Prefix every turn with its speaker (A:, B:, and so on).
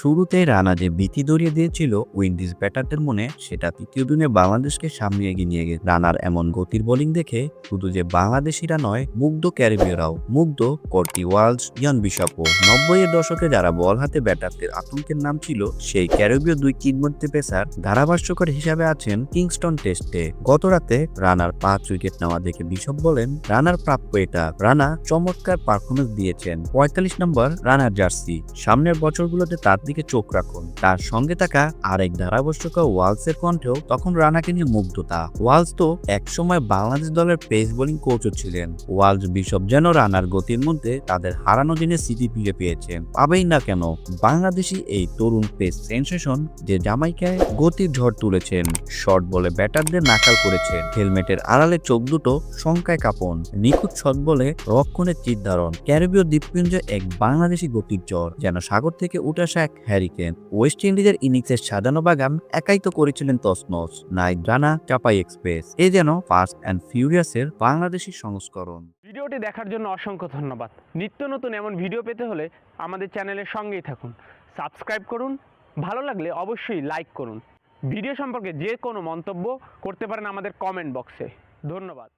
A: শুরুতেই রানা যে ভীতি দরিয়ে দিয়েছিল উইন্ডিজ ব্যাটারদের মনে, সেটা তৃতীয় দিনে বাংলাদেশকে সামনে এগিয়ে নিয়ে গেছে। রানার এমন গতির বোলিং দেখে শুধু যে বাংলাদেশিরা নয়, মুগ্ধ ক্যারিবীয়রাও। মুগ্ধ কর্টি ওয়ালস, ইয়ান বিশাপও নব্বই এর দশকে যারা বল হাতে ব্যাটারদের আতঙ্কের নাম ছিল, সেই ক্যারিবীয় দুই কিংবদন্তি পেসার ধারাভাষ্যকর হিসাবে আছেন কিংস্টন টেস্টে। গত রাতে রানার পাঁচ উইকেট নেওয়া দেখে বিশপ বলেন, রানার প্রাপ্য এটা। রানা চমৎকার পারফরমেন্স দিয়েছেন। পঁয়তাল্লিশ নম্বর রানার জার্সি। সামনের বছরগুলোতে তার দিকে চোখ রাখুন। তার সঙ্গে থাকা আরেক ধারাভাষ্যকার ওয়ালসের কণ্ঠেও তখন রানাকে নিয়ে মুগ্ধতা ওয়ালস তো একসময় বাংলাদেশ দলের পেস বোলিং কোচও ছিলেন। ওয়ালস বিশপ যেন রানার গতির মধ্যে তাদের হারানো দিনের স্মৃতি ফিরে পেয়েছেন পাবেই না কেন, বাংলাদেশি এই তরুণ পেস সেন্সেশন যে জামাইকায় গতির ঝড় তুলেছেন, শর্ট বলে ব্যাটারদের নাকাল করেছেন, হেলমেটের আড়ালে চোখ দুটো শঙ্কায় কাঁপন, নিখুঁত শট বলে রক্ষণের চিৎ ধারণ, ক্যারিবীয় দ্বীপপুঞ্জ এক বাংলাদেশি গতির জ্বর যেন সাগর থেকে উঠে আসা এক হ্যারিকেন ওয়েস্ট ইন্ডিজের ইনিংসের সাজানো বাগান একাই তো করেছিলেন তসনস নাইট রানা চাপাই এক্সপ্রেস। এ যেন ফাস্ট অ্যান্ড ফিউরিয়াসের বাংলাদেশি সংস্করণ।
B: ভিডিওটি দেখার জন্য অসংখ্য ধন্যবাদ। নিত্য নতুন এমন ভিডিও পেতে হলে আমাদের চ্যানেলের সঙ্গেই থাকুন। সাবস্ক্রাইব করুন, ভালো লাগলে অবশ্যই লাইক করুন। ভিডিও সম্পর্কে যে কোনো মন্তব্য করতে পারেন আমাদের কমেন্ট বক্সে। ধন্যবাদ।